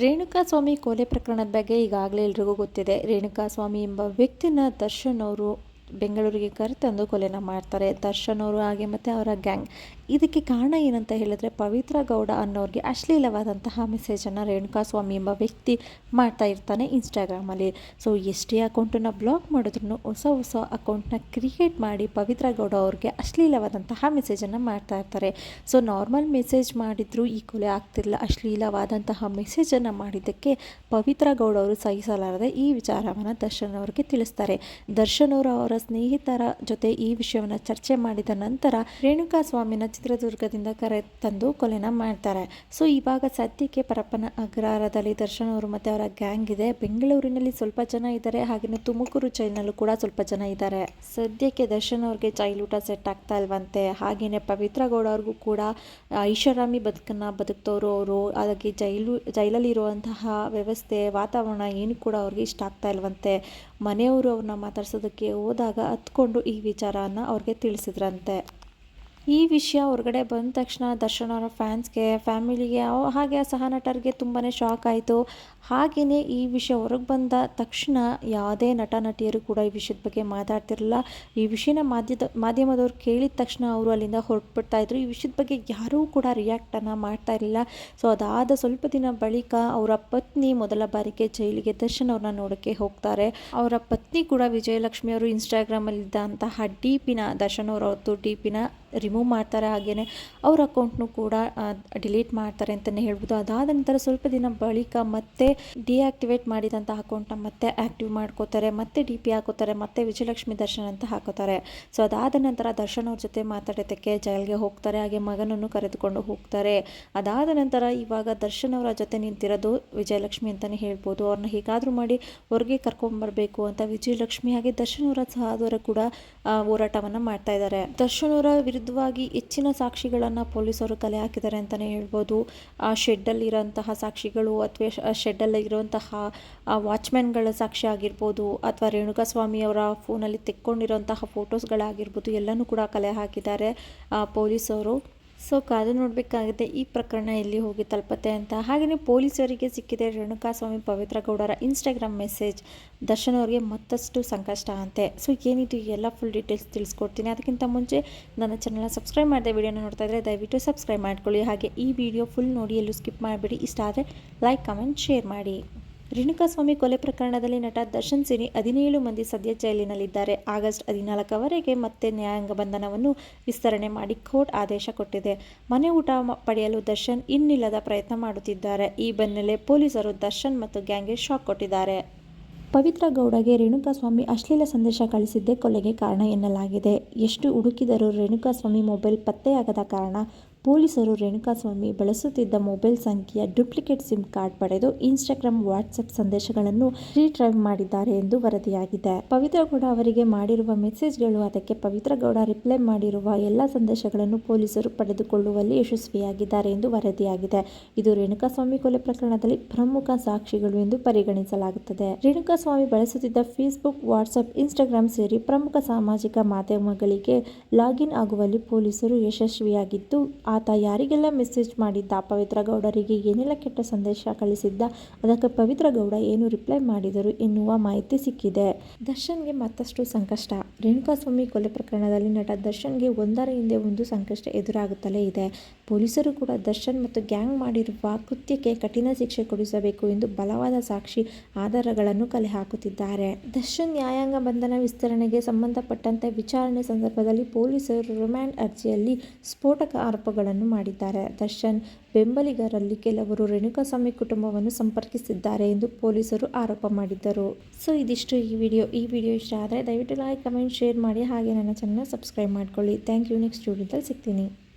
ರೇಣುಕಾಸ್ವಾಮಿ ಕೊಲೆ ಪ್ರಕರಣದ ಬಗ್ಗೆ ಈಗಾಗಲೇ ಎಲ್ರಿಗೂ ಗೊತ್ತಿದೆ. ರೇಣುಕಾ ಸ್ವಾಮಿ ಎಂಬ ವ್ಯಕ್ತಿನ ದರ್ಶನ್ ಅವರು ಬೆಂಗಳೂರಿಗೆ ಕರೆತಂದು ಕೊಲೆನ ಮಾಡ್ತಾರೆ. ದರ್ಶನ್ ಅವರು ಹಾಗೆ ಮತ್ತು ಅವರ ಗ್ಯಾಂಗ್. ಇದಕ್ಕೆ ಕಾರಣ ಏನಂತ ಹೇಳಿದ್ರೆ ಪವಿತ್ರ ಗೌಡ ಅನ್ನೋರಿಗೆ ಅಶ್ಲೀಲವಾದಂತಹ ಮೆಸೇಜನ್ನು ರೇಣುಕಾಸ್ವಾಮಿ ಎಂಬ ವ್ಯಕ್ತಿ ಮಾಡ್ತಾ ಇರ್ತಾನೆ ಇನ್ಸ್ಟಾಗ್ರಾಮಲ್ಲಿ ಸೊ ಎಷ್ಟೇ ಅಕೌಂಟನ್ನು ಬ್ಲಾಕ್ ಮಾಡಿದ್ರು ಹೊಸ ಹೊಸ ಅಕೌಂಟ್ನ ಕ್ರಿಯೇಟ್ ಮಾಡಿ ಪವಿತ್ರ ಗೌಡ ಅವ್ರಿಗೆ ಅಶ್ಲೀಲವಾದಂತಹ ಮೆಸೇಜನ್ನು ಮಾಡ್ತಾ ಇರ್ತಾರೆ. ಸೊ ನಾರ್ಮಲ್ ಮೆಸೇಜ್ ಮಾಡಿದ್ರು ಈ ಕೊಲೆ ಆಗ್ತಿರಲಿಲ್ಲ. ಅಶ್ಲೀಲವಾದಂತಹ ಮೆಸೇಜನ್ನು ಮಾಡಿದ್ದಕ್ಕೆ ಪವಿತ್ರ ಗೌಡ ಅವರು ಸಹಿಸಲಾರದೆ ಈ ವಿಚಾರವನ್ನು ದರ್ಶನ್ ಅವರಿಗೆ ತಿಳಿಸ್ತಾರೆ. ದರ್ಶನ್ ಅವರು ಅವರ ಸ್ನೇಹಿತರ ಜೊತೆ ಈ ವಿಷಯವನ್ನು ಚರ್ಚೆ ಮಾಡಿದ ನಂತರ ರೇಣುಕಾ ಸ್ವಾಮಿನ ಚಿತ್ರದುರ್ಗದಿಂದ ಕರೆ ತಂದು ಕೊಲೆನ ಮಾಡ್ತಾರೆ. ಸೊ ಇವಾಗ ಸದ್ಯಕ್ಕೆ ಪರಪ್ಪನ ಅಗ್ರಹಾರದಲ್ಲಿ ದರ್ಶನ್ ಅವರು ಮತ್ತು ಅವರ ಗ್ಯಾಂಗ್ ಇದೆ. ಬೆಂಗಳೂರಿನಲ್ಲಿ ಸ್ವಲ್ಪ ಜನ ಇದ್ದಾರೆ. ಹಾಗೆಯೇ ತುಮಕೂರು ಚೈನಲ್ಲೂ ಕೂಡ ಸ್ವಲ್ಪ ಜನ ಇದ್ದಾರೆ. ಸದ್ಯಕ್ಕೆ ದರ್ಶನ್ ಅವ್ರಿಗೆ ಜೈಲ್ ಊಟ ಸೆಟ್ ಆಗ್ತಾ ಇಲ್ವಂತೆ. ಹಾಗೆಯೇ ಪವಿತ್ರ ಗೌಡ ಅವ್ರಿಗೂ ಕೂಡ ಐಷಾರಾಮಿ ಬದುಕನ್ನು ಬದುಕ್ತವರು ಅವರು. ಹಾಗೆ ಜೈಲು ಜೈಲಲ್ಲಿರುವಂತಹ ವ್ಯವಸ್ಥೆ, ವಾತಾವರಣ ಏನು ಕೂಡ ಅವ್ರಿಗೆ ಇಷ್ಟ ಆಗ್ತಾ ಇಲ್ವಂತೆ. ಮನೆಯವರು ಅವ್ರನ್ನ ಮಾತಾಡ್ಸೋದಕ್ಕೆ ಹೋದಾಗ ಹತ್ಕೊಂಡು ಈ ವಿಚಾರನ ಅವ್ರಿಗೆ ತಿಳಿಸಿದ್ರಂತೆ. ಈ ವಿಷಯ ಹೊರಗಡೆ ಬಂದ ತಕ್ಷಣ ದರ್ಶನ್ ಅವರ ಫ್ಯಾನ್ಸ್ಗೆ, ಫ್ಯಾಮಿಲಿಗೆ ಹಾಗೆ ಸಹ ನಟರಿಗೆ ತುಂಬಾ ಶಾಕ್ ಆಯಿತು. ಹಾಗೆಯೇ ಈ ವಿಷಯ ಹೊರಗೆ ಬಂದ ತಕ್ಷಣ ಯಾವುದೇ ನಟ, ನಟಿಯರು ಕೂಡ ಈ ವಿಷಯದ ಬಗ್ಗೆ ಮಾತಾಡ್ತಿರಲಿಲ್ಲ. ಈ ವಿಷಯನ ಮಾಧ್ಯದ, ಮಾಧ್ಯಮದವ್ರು ಕೇಳಿದ ತಕ್ಷಣ ಅವರು ಅಲ್ಲಿಂದ ಹೊರಟ್ಬಿಡ್ತಾ ಇದ್ರು. ಈ ವಿಷಯದ ಬಗ್ಗೆ ಯಾರೂ ಕೂಡ ರಿಯಾಕ್ಟನ್ನು ಮಾಡ್ತಾ ಇರಲಿಲ್ಲ. ಸೊ ಅದಾದ ಸ್ವಲ್ಪ ದಿನ ಬಳಿಕ ಅವರ ಪತ್ನಿ ಮೊದಲ ಬಾರಿಗೆ ಜೈಲಿಗೆ ದರ್ಶನ್ ಅವ್ರನ್ನ ನೋಡೋಕ್ಕೆ ಹೋಗ್ತಾರೆ. ಅವರ ಪತ್ನಿ ಕೂಡ ವಿಜಯಲಕ್ಷ್ಮಿ ಅವರು ಇನ್ಸ್ಟಾಗ್ರಾಮಲ್ಲಿದ್ದಂತಹ ಡಿ ಪಿನ ದರ್ಶನ್ ಅವರದ್ದು ಡಿ ಪಿನ ರಿಮೂವ್ ಮಾಡ್ತಾರೆ ಹಾಗೆಯೇ ಅವ್ರ ಅಕೌಂಟ್ನು ಕೂಡ ಡಿಲೀಟ್ ಮಾಡ್ತಾರೆ ಅಂತಲೇ ಹೇಳ್ಬೋದು. ಅದಾದ ನಂತರ ಸ್ವಲ್ಪ ದಿನ ಬಳಿಕ ಮತ್ತೆ ಡಿಆಕ್ಟಿವೇಟ್ ಮಾಡಿದಂಥ ಅಕೌಂಟ್ನ ಮತ್ತೆ ಆ್ಯಕ್ಟಿವ್ ಮಾಡ್ಕೋತಾರೆ, ಮತ್ತೆ ಡಿ ಪಿ ಹಾಕೋತಾರೆ, ಮತ್ತೆ ವಿಜಯಲಕ್ಷ್ಮಿ ದರ್ಶನ್ ಅಂತ ಹಾಕೋತಾರೆ. ಸೊ ಅದಾದ ನಂತರ ದರ್ಶನ್ ಅವ್ರ ಜೊತೆ ಮಾತಾಡೋದಕ್ಕೆ ಜೈಲ್ಗೆ ಹೋಗ್ತಾರೆ, ಹಾಗೆ ಮಗನನ್ನು ಕರೆದುಕೊಂಡು ಹೋಗ್ತಾರೆ. ಅದಾದ ನಂತರ ಇವಾಗ ದರ್ಶನ್ ಅವರ ಜೊತೆ ನಿಂತಿರೋದು ವಿಜಯಲಕ್ಷ್ಮಿ ಅಂತಲೇ ಹೇಳ್ಬೋದು. ಅವ್ರನ್ನ ಹೇಗಾದರೂ ಮಾಡಿ ಹೊರಗೆ ಕರ್ಕೊಂಬರ್ಬೇಕು ಅಂತ ವಿಜಯಲಕ್ಷ್ಮಿ ಹಾಗೆ ದರ್ಶನ್ ಅವರ ಸಹೋದರ ಕೂಡ ಹೋರಾಟವನ್ನು ಮಾಡ್ತಾ ಇದ್ದಾರೆ. ದರ್ಶನ್ ಅವರ ವಿರುದ್ಧವಾಗಿ ಹೆಚ್ಚಿನ ಸಾಕ್ಷಿಗಳನ್ನು ಪೊಲೀಸರು ಕಲೆ ಹಾಕಿದ್ದಾರೆ ಅಂತಲೇ ಹೇಳ್ಬೋದು. ಆ ಶೆಡ್ಡಲ್ಲಿರೋಂತಹ ಸಾಕ್ಷಿಗಳು ಅಥವಾ ಶೆಡ್ಡಲ್ಲಿರುವಂತಹ ವಾಚ್ಮ್ಯಾನ್ಗಳ ಸಾಕ್ಷಿ ಆಗಿರ್ಬೋದು ಅಥವಾ ರೇಣುಕಾಸ್ವಾಮಿ ಅವರ ಫೋನಲ್ಲಿ ತೆಕ್ಕೊಂಡಿರೋಂತಹ ಫೋಟೋಸ್ಗಳಾಗಿರ್ಬೋದು ಎಲ್ಲನೂ ಕೂಡ ಕಲೆ ಹಾಕಿದ್ದಾರೆ. ಪೊಲೀಸರು ಸೊ ಕಾದು ನೋಡಬೇಕಾಗುತ್ತೆ, ಈ ಪ್ರಕರಣ ಎಲ್ಲಿ ಹೋಗಿ ತಲುಪತ್ತೆ ಅಂತ. ಹಾಗೆಯೇ ಪೊಲೀಸರಿಗೆ ಸಿಕ್ಕಿದೆ ರೇಣುಕಾಸ್ವಾಮಿ ಪವಿತ್ರ ಗೌಡರ ಇನ್ಸ್ಟಾಗ್ರಾಮ್ ಮೆಸೇಜ್ ದರ್ಶನ್ ಅವರಿಗೆ ಮತ್ತಷ್ಟು ಸಂಕಷ್ಟ ಅಂತೆ. ಸೊ ಏನಿದು ಎಲ್ಲ ಫುಲ್ ಡೀಟೇಲ್ಸ್ ತಿಳಿಸ್ಕೊಡ್ತೀನಿ. ಅದಕ್ಕಿಂತ ಮುಂಚೆ ನನ್ನ ಚಾನಲ್ನ ಸಬ್ಸ್ಕ್ರೈಬ್ ಮಾಡಿದೆ ವಿಡಿಯೋನ ನೋಡ್ತಾ ಇದ್ದರೆ ದಯವಿಟ್ಟು ಸಬ್ಸ್ಕ್ರೈಬ್ ಮಾಡ್ಕೊಳ್ಳಿ. ಹಾಗೆ ಈ ವಿಡಿಯೋ ಫುಲ್ ನೋಡಿ ಎಲ್ಲೂ ಸ್ಕಿಪ್ ಮಾಡಿಬಿಡಿ. ಇಷ್ಟ ಆದರೆ ಲೈಕ್ ಕಮೆಂಟ್ ಶೇರ್ ಮಾಡಿ. ರೇಣುಕಾಸ್ವಾಮಿ ಕೊಲೆ ಪ್ರಕರಣದಲ್ಲಿ ನಟ ದರ್ಶನ್ ಸೇರಿ ಹದಿನೇಳು ಮಂದಿ ಸದ್ಯ ಜೈಲಿನಲ್ಲಿದ್ದಾರೆ. ಆಗಸ್ಟ್ ಹದಿನಾಲ್ಕವರೆಗೆ ಮತ್ತೆ ನ್ಯಾಯಾಂಗ ಬಂಧನವನ್ನು ವಿಸ್ತರಣೆ ಮಾಡಿ ಕೋರ್ಟ್ ಆದೇಶ ಕೊಟ್ಟಿದೆ. ಮನೆ ಊಟ ಪಡೆಯಲು ದರ್ಶನ್ ಇನ್ನಿಲ್ಲದ ಪ್ರಯತ್ನ ಮಾಡುತ್ತಿದ್ದಾರೆ. ಈ ಬೆನ್ನಲ್ಲೇ ಪೊಲೀಸರು ದರ್ಶನ್ ಮತ್ತು ಗ್ಯಾಂಗ್ಗೆ ಶಾಕ್ ಕೊಟ್ಟಿದ್ದಾರೆ. ಪವಿತ್ರ ಗೌಡಗೆ ರೇಣುಕಾಸ್ವಾಮಿ ಅಶ್ಲೀಲ ಸಂದೇಶ ಕಳಿಸಿದ್ದೇ ಕೊಲೆಗೆ ಕಾರಣ ಎನ್ನಲಾಗಿದೆ. ಎಷ್ಟು ಹುಡುಕಿದರೂ ರೇಣುಕಾಸ್ವಾಮಿ ಮೊಬೈಲ್ ಪತ್ತೆಯಾಗದ ಕಾರಣ ಪೊಲೀಸರು ರೇಣುಕಾಸ್ವಾಮಿ ಬಳಸುತ್ತಿದ್ದ ಮೊಬೈಲ್ ಸಂಖ್ಯೆಯ ಡುಪ್ಲಿಕೇಟ್ ಸಿಮ್ ಕಾರ್ಡ್ ಪಡೆದು ಇನ್ಸ್ಟಾಗ್ರಾಮ್ ವಾಟ್ಸಪ್ ಸಂದೇಶಗಳನ್ನು ರೀಟ್ರೈವ್ ಮಾಡಿದ್ದಾರೆ ಎಂದು ವರದಿಯಾಗಿದೆ. ಪವಿತ್ರ ಗೌಡ ಅವರಿಗೆ ಮಾಡಿರುವ ಮೆಸೇಜ್ಗಳು, ಅದಕ್ಕೆ ಪವಿತ್ರ ಗೌಡ ರಿಪ್ಲೈ ಮಾಡಿರುವ ಎಲ್ಲ ಸಂದೇಶಗಳನ್ನು ಪೊಲೀಸರು ಪಡೆದುಕೊಳ್ಳುವಲ್ಲಿ ಯಶಸ್ವಿಯಾಗಿದ್ದಾರೆ ಎಂದು ವರದಿಯಾಗಿದೆ. ಇದು ರೇಣುಕಾಸ್ವಾಮಿ ಕೊಲೆ ಪ್ರಕರಣದಲ್ಲಿ ಪ್ರಮುಖ ಸಾಕ್ಷಿಗಳು ಎಂದು ಪರಿಗಣಿಸಲಾಗುತ್ತದೆ. ರೇಣುಕಾಸ್ವಾಮಿ ಬಳಸುತ್ತಿದ್ದ ಫೇಸ್ಬುಕ್ ವಾಟ್ಸಪ್ ಇನ್ಸ್ಟಾಗ್ರಾಮ್ ಸೇರಿ ಪ್ರಮುಖ ಸಾಮಾಜಿಕ ಮಾಧ್ಯಮಗಳಿಗೆ ಲಾಗಿನ್ ಆಗುವಲ್ಲಿ ಪೊಲೀಸರು ಯಶಸ್ವಿಯಾಗಿದ್ದು ಆತ ಯಾರಿಗೆಲ್ಲ ಮೆಸೇಜ್ ಮಾಡಿದ್ದ? ಪವಿತ್ರ ಗೌಡರಿಗೆ ಏನೆಲ್ಲ ಕೆಟ್ಟ ಸಂದೇಶ ಕಳಿಸಿದ್ದ? ಅದಕ್ಕೆ ಪವಿತ್ರ ಗೌಡ ಏನು ರಿಪ್ಲೈ ಮಾಡಿದರು ಎನ್ನುವ ಮಾಹಿತಿ ಸಿಕ್ಕಿದೆ. ದರ್ಶನ್ಗೆ ಮತ್ತಷ್ಟು ಸಂಕಷ್ಟ. ರೇಣುಕಾಸ್ವಾಮಿ ಕೊಲೆ ಪ್ರಕರಣದಲ್ಲಿ ನಟ ದರ್ಶನ್ಗೆ ಒಂದರ ಹಿಂದೆ ಒಂದು ಸಂಕಷ್ಟ ಎದುರಾಗುತ್ತಲೇ ಇದೆ. ಪೊಲೀಸರು ಕೂಡ ದರ್ಶನ್ ಮತ್ತು ಗ್ಯಾಂಗ್ ಮಾಡಿರುವ ಕೃತ್ಯಕ್ಕೆ ಕಠಿಣ ಶಿಕ್ಷೆ ಕೊಡಿಸಬೇಕು ಎಂದು ಬಲವಾದ ಸಾಕ್ಷಿ ಆಧಾರಗಳನ್ನು ಕಲೆ ಹಾಕುತ್ತಿದ್ದಾರೆ. ದರ್ಶನ್ ನ್ಯಾಯಾಂಗ ಬಂಧನ ವಿಸ್ತರಣೆಗೆ ಸಂಬಂಧಪಟ್ಟಂತೆ ವಿಚಾರಣೆ ಸಂದರ್ಭದಲ್ಲಿ ಪೊಲೀಸರು ರಿಮ್ಯಾಂಡ್ ಅರ್ಜಿಯಲ್ಲಿ ಸ್ಫೋಟಕ ಆರೋಪಗಳು ಆರೋಪಗಳನ್ನು ಮಾಡಿದ್ದಾರೆ. ದರ್ಶನ್, ಬೆಂಬಲಿಗರಲ್ಲಿ ಕೆಲವರು ರೇಣುಕಾಸ್ವಾಮಿ ಕುಟುಂಬವನ್ನು ಸಂಪರ್ಕಿಸಿದ್ದಾರೆ ಎಂದು ಪೊಲೀಸರು ಆರೋಪ ಮಾಡಿದ್ದರು. ಸೊ, ಇದಿಷ್ಟು ಈ ವಿಡಿಯೋ. ಈ ವಿಡಿಯೋ ಇಷ್ಟ ಆದರೆ ದಯವಿಟ್ಟು ಲೈಕ್ ಕಮೆಂಟ್ ಶೇರ್ ಮಾಡಿ. ಹಾಗೆ ನನ್ನ ಚಾನಲ್ ಸಬ್ಸ್ಕ್ರೈಬ್ ಮಾಡ್ಕೊಳ್ಳಿ. ಥ್ಯಾಂಕ್ ಯು ನೆಕ್ಸ್ಟ್ ವಿಡಿಯೋದಲ್ಲಿ ಸಿಗ್ತೀನಿ.